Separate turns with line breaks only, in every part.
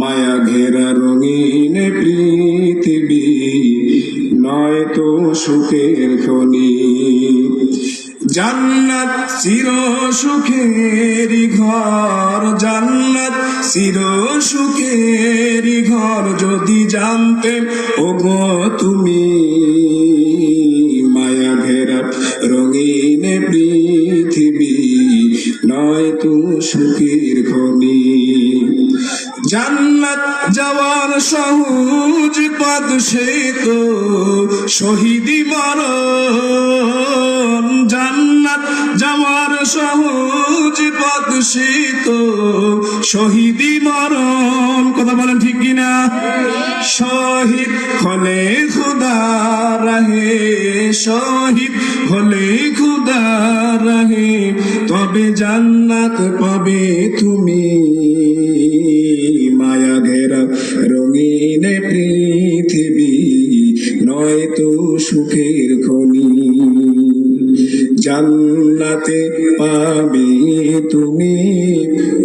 মায়া ঘেরা রঙিন পৃথিবী, নয় তো সুখের খনি জান্নাত চির সুখের ঘর, জান্নাত চির সুখের ঘর। যদি জানতে, ওগো তুমি নয় তো সুখীর খনি। জান্নাত যাওয়ার সহজ পদ সে তো শহীদি মরণ। জান্নাত যাওয়ার সহজ পদ সে তো শহীদি মরণ। কথা বলেন ঠিক কিনা শহীদ হলে খুদা রাহে, শহীদ হলে খুদা রাহে, তবে জান্নাত পাবে তুমি। মায়া ঘেরা রঙিন পৃথিবী, নয় তো সুখের খনি। জান্নাতে পাবে তুমি।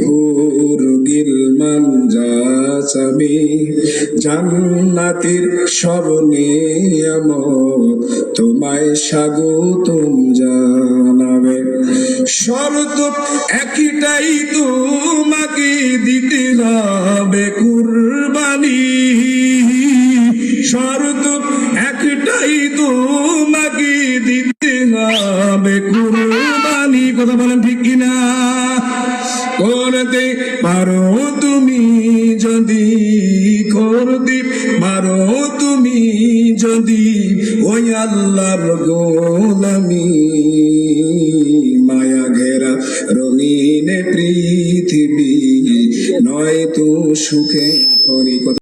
হুর গিলমান যা চাবে জান্নাতের সব নিয়ামত তোমায় স্বাগতম জানাবে। শরত একটাই তোমাকে দিতে হবে কুরবানি। শরত একটাই তোমাকে দিতে হবে কুরবানি, কথা বলেন ঠিক কিনা? করতে পারো তুমি যদি, করতে পারো তুমি যদি, ওই আল্লাহর গোলামি, মায়া ঘেরা রঙিন পৃথিবী, নয় তো সুখে করি।